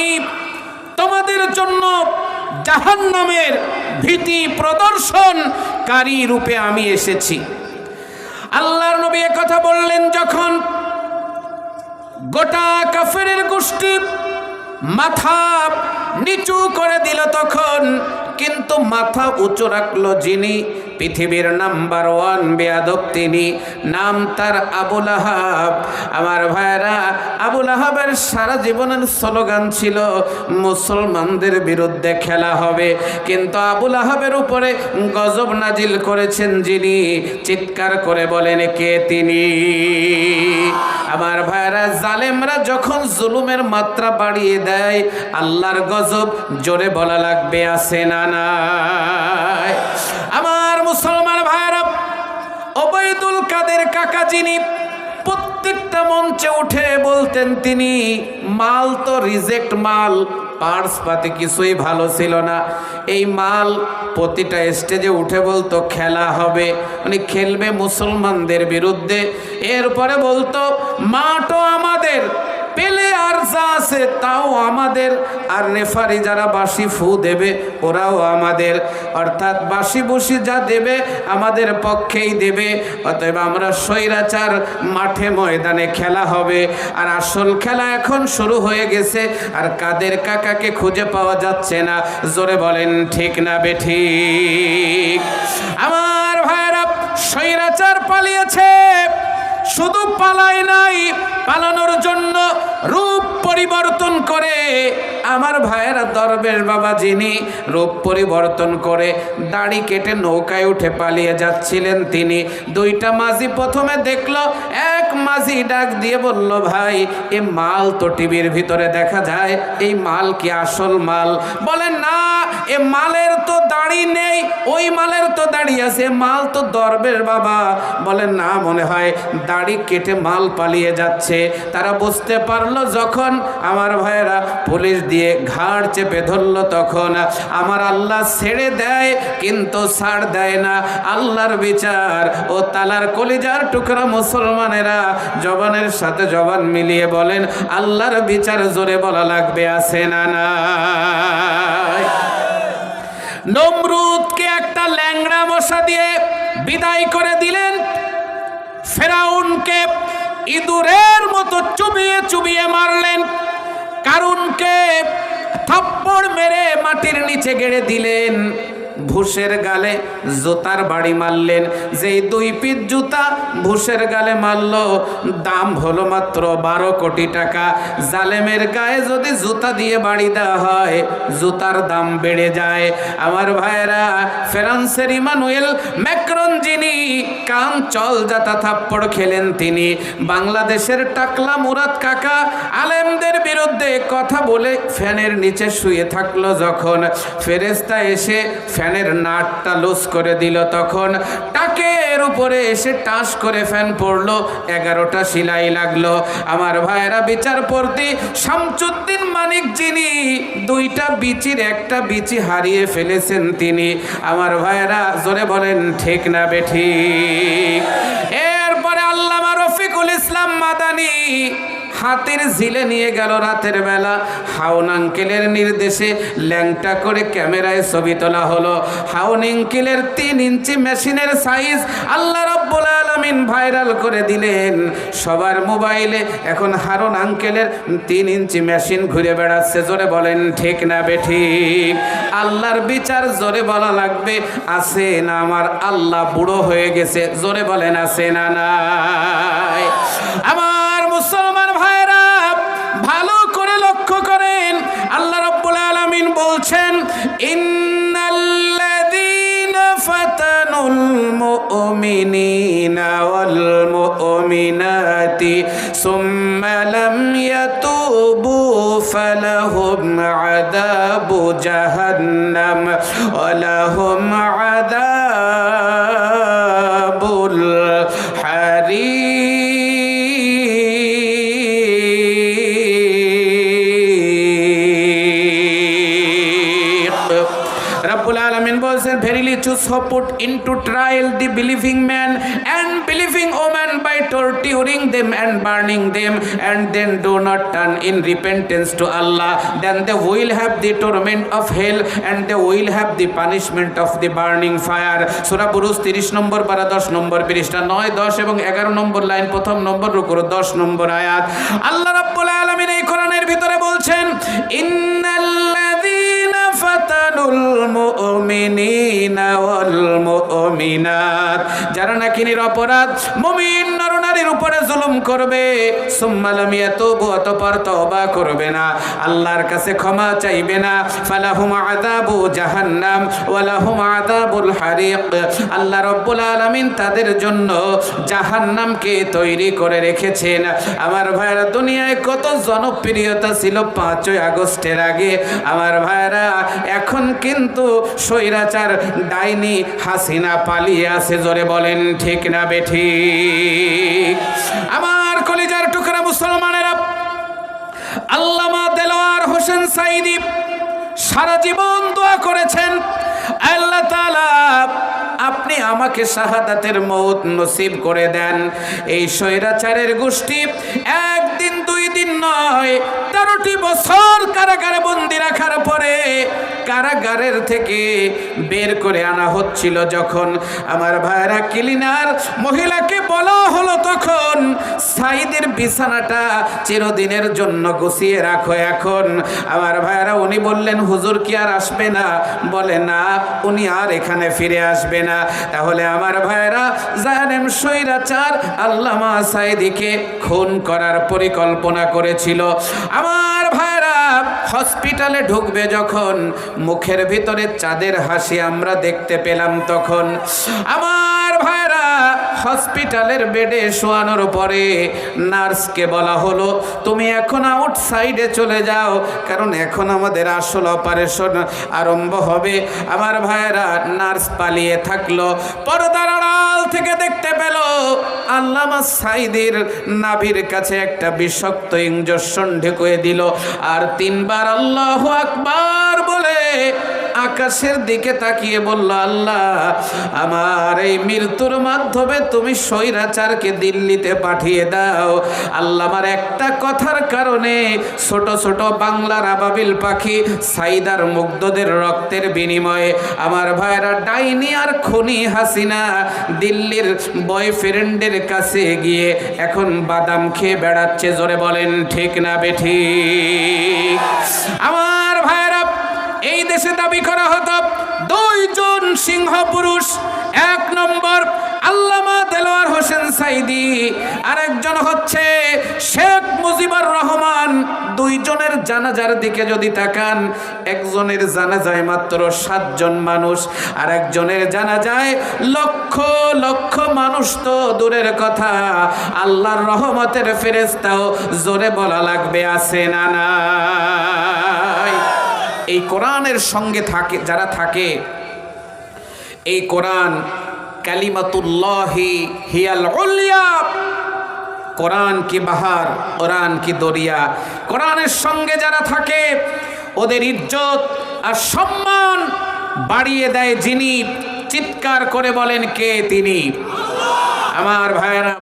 আমি তোমাদের জন্য জাহান নামের ভীতি প্রদর্শনকারী রূপে আমি এসেছি। আল্লাহর নবী কথা বললেন, যখন গোটা কাফেরের গোষ্ঠী মাথা নিচু করে দিল, তখন কিন্তু মাথা উঁচু রাখল যিনি পৃথিবীর নাম্বার ওয়ান বেয়াদব তিনি নাম তার আবুল আহাব। আমার ভাইরা আবুল আহাবের সারা জীবনের স্লোগান ছিল, মুসলমানদের বিরুদ্ধে খেলা হবে। কিন্তু আবুল আহাবের উপরে গজব নাজিল করেছেন যিনি, চিৎকার করে বলেন, কে তিনি? আমার ভাইরা জালেমরা যখন জুলুমের মাত্রা বাড়িয়ে দেয়, আল্লাহর গজব জোরে বলা লাগবে, আছে না নাই? কাদের কাকা যিনি প্রত্যেকটা মঞ্চে উঠে বলতেন তিনি, মাল তো রিজেক্ট মাল, পার্স পাতি কিছুই ভালো ছিল না। এই মাল প্রতিটা স্টেজে উঠে বলতো খেলা হবে উনি খেলবে মুসলমানদের বিরুদ্ধে। এরপরে বলতো, মাঠও আমাদের পেলে আর যা আছে তাও আমাদের। আর রেফারি যারা বাসি ফু দেবে, ওরাও আমাদের। অর্থাৎ বাসি বসি যা দেবে, আমাদের পক্ষেই দেবে। অতএব আমরা স্বৈরাচার মাঠে ময়দানে খেলা হবে। আর আসল খেলা এখন শুরু হয়ে গেছে, আর কাদের কাকাকে খুঁজে পাওয়া যাচ্ছে না, জোরে বলেন, ঠিক না বেঠিক আমার ভাইরা স্বৈরাচার পালিয়েছে। শুধু পালায় নাই, পালানোর জন্য রূপ পরিবর্তন করে আমার ভাইয়েরা দরবেশ বাবা যিনি রূপ পরিবর্তন করে দাড়ি কেটে নৌকায় উঠে পালিয়ে যাচ্ছিলেন তিনি। দুইটা মাঝি প্রথমে দেখল, এক মাঝি ডাক দিয়ে বলল, ভাই, এ মাল তো টিভির ভিতরে দেখা যায়, এই মাল কি আসল মাল? বলে, না, এ মালের তো দাড়ি নেই, ওই মালের তো দাড়ি আছে মাল তো দরবেশ বাবা। বলে, না মনে হয় কেটে মাল পালিয়ে যাচ্ছে। তারা বুঝতে পারল যখন আমার ভাইয়েরা পুলিশ দিয়ে ঘাড় চেপে ধরলো তখন আমার আল্লাহ ছেড়ে দেয়, কিন্তু ছাড় দেয় না। আল্লাহর বিচার ও তালার কলিজার টুকরা মুসলমানেরা জবানের সাথে জবান মিলিয়ে বলেন, আল্লাহর বিচার জোরে বলা লাগবে, আছে না না নমরুদকে একটা ল্যাংড়া মশা দিয়ে বিদায় করে দিলেন। ফেরাউনকে ইঁদুরের মতো চুবিয়ে চুবিয়ে মারলেন কারুনকে থাপ্পড় মেরে মাটির নিচে গেড়ে দিলেন। ভুষের গালে জুতার বাড়ি মারলেন। যেই দুই পিস জুতা ভুষের গালে মারল, দাম হলো মাত্র বারো কোটি টাকা। জালেমের গায়ে যদি জুতা দিয়ে বাড়ি দেওয়া হয়, জুতার দাম বেড়ে যায়। আমার ভাইয়েরা, ফ্রান্সের ইমানুয়েল ম্যাক্রন যিনি, কান চল যাতা থাপ্পড় খেলেন তিনি। বাংলাদেশের টাকলা মুরাদ কাকা আলেমদের বিরুদ্ধে কথা বলে ফ্যানের নিচে শুয়ে থাকল যখন। ফেরেস্তা এসে ফ্যানের নাটটা লুজ করে দিল তখন। টাকের উপরে এসে টাস করে ফ্যান পড়ল। এগারোটা সিলাই লাগল। আমার ভাইয়েরা বিচারপতি শামচুদ্দিন মানিক যিনি, দুইটা বিচির একটা বিচি হারিয়ে ফেলেছেন তিনি। আমার ভাইয়েরা জোরে বলেন, ঠিক না বেঠিক? এরপরে আল্লামা রফিকুল ইসলাম মাদানি হাতের ঝিলে নিয়ে গেল রাতের বেলা। হাউন আঙ্কেলের নির্দেশে ল্যাংটা করে ক্যামেরায় ছবি তোলা হলো। হাউন আঙ্কেলের তিন ইঞ্চি মেশিনের সাইজ আল্লাহ রব্বুল আলমিন ভাইরাল করে দিলেন। সবার মোবাইলে এখন হারুন আঙ্কেলের তিন ইঞ্চি মেশিন ঘুরে বেড়াচ্ছে। জোরে বলেন, ঠিক না বেঠিক আল্লাহর বিচার জোরে বলা লাগবে, আছে না আমার আল্লাহ বুড়ো হয়ে গেছে? জোরে বলেন, আছে না নাই? আমার মুসলমান ভাইরা বলছেন ইন্নাল্লাযীনা ফাতানুল মুমিনিনা ওয়াল মুমিনাতি সুম্মা লাম ইয়াতুবু ফালাহুম আযাবু জাহান্নাম ওয়া লাহুম choose put into trial the believing man and believing woman by torturing them and burning them and then do not turn in repentance to Allah then they will have the torment of hell and they will have the punishment of the burning fire সূরা বুরুজ 30 number পারা 10 নম্বর পৃষ্ঠা 9 10 এবং 11 নম্বর line প্রথম নম্বর রুকুর 10 নম্বর আয়াত আল্লাহ রাব্বুল আলামিন এই কোরআনের ভিতরে বলছেন ফাতানুল মুমিনিনা ওয়াল মুমিনাত। যারা নাকি নিরপরাধ মুমিন নরনারীর করবে সুম্মালাম ইয়াতুবু, অতঃপর তওবা করবে না। আল্লাহর কাছে ক্ষমা চাইবে না। ফালাহুম আযাবু জাহান্নাম, ওয়ালাহুম আযাবুল হারিক। আল্লাহ রাব্বুল আলামিন তাদের জন্য জাহান্নামকে তৈরি করে রেখেছেন। আমার ভাইরা দুনিয়ায় কত জনপ্রিয়তা ছিল পাঁচই আগস্টের আগে। আমার ভাইরা এখন কিন্তু স্বৈরাচার ডাইনি হাসিনা পালিয়ে আছে, জোরে বলেন, ঠিক না বেঠি আমার কলিজার টুকরা মুসলমানেরা, আল্লামা দেলোয়ার হোসেন সাইদি সারা জীবন দোয়া করেছেন, আল্লাহ তাআলা আপনি আমাকে শাহাদাতের মৌত নসিব করে দেন। এই স্বৈরাচারের গোষ্ঠী একদিন দুই দিন নয়, তেরোটি বছর কারাগারে বন্দি রাখার পরে কারাগারের থেকে বের করে আনা হচ্ছিল যখন আমার ভাইরা ক্লিনার মহিলাকে বলা হলো তখন, সাইদের বিছানাটা চিরদিনের জন্য গুছিয়ে রাখো এখন। আমার ভাইরা উনি বললেন, হুজুর কি আর আসবে না? বলে, না, উনি আর এখানে ফিরে আসবে না। তাহলে আমার ভাইরা জানেম সৈরাচার আল্লামা সাইদিকে খুন করার পরিকল্পনা করেছিল। আমার ভাইরা হসপিটালে ঢুকবে যখন মুখের ভিতরে চাঁদের হাসি আমরা দেখতে পেলাম তখন। আমার হসপিটালের বেডে শোয়ানোর পরে নার্সকে বলা হলো, তুমি এখন আউট সাইডে চলে যাও, কারণ এখন আমাদের আসল অপারেশন আরম্ভ হবে। আমার ভাইরা নার্স পালিয়ে থাকল, পর্দার আড়াল থেকে দেখতে পেল আল্লামা সাইদের নাভির কাছে একটা বিষাক্ত ইঞ্জেকশন ঢেকুয়ে দিল, আর তিনবার আল্লাহ আকবার বলে আকাশের দিকে তাকিয়ে বলল, আল্লাহ, আমার এই মৃত্যুর মাধ্যমে তুমি স্বৈরাচারকে দিল্লিতে পাঠিয়ে দাও। আল্লাহ আমার একটা কথার কারণে ছোট ছোট বাংলার আবাবিল পাখি সাইদার মুগ্ধদের রক্তের বিনিময়ে আমার ভাইরা ডাইনি আর খনি হাসিনা দিল্লির বয়ফ্রেন্ডের কাছে গিয়ে এখন বাদাম খেয়ে বেড়াচ্ছে। জোরে বলেন, ঠিক না বেঠি আমার দেশে দাবি করা হতো, দুইজন সিংহ পুরুষ, এক নম্বর আল্লামা দেলোয়ার হোসেন সাইদি, আরেকজন হচ্ছে শেখ মুজিবুর রহমান। দুইজনের জানাজার দিকে যদি তাকান, একজনের জানাজায় মাত্র সাতজন মানুষ আর একজনের জানাজায় লক্ষ লক্ষ মানুষ তো দূরের কথা। আল্লাহর রহমতের ফেরেস্তাও জোরে বলা লাগবে, আছে না নাই? এই কোরআনের সঙ্গে থাকে, যারা থাকে, এই কোরআন কালিমাতুল্লাহি হিয়াল উলিয়া। কোরআন কি বাহার কোরআন কি দরিয়া। কোরআনের সঙ্গে যারা থাকে, ওদের ইজ্জত আর সম্মান বাড়িয়ে দেয় যিনি। চিৎকার করে বলেন, কে তিনি? আমার ভাইয়েরা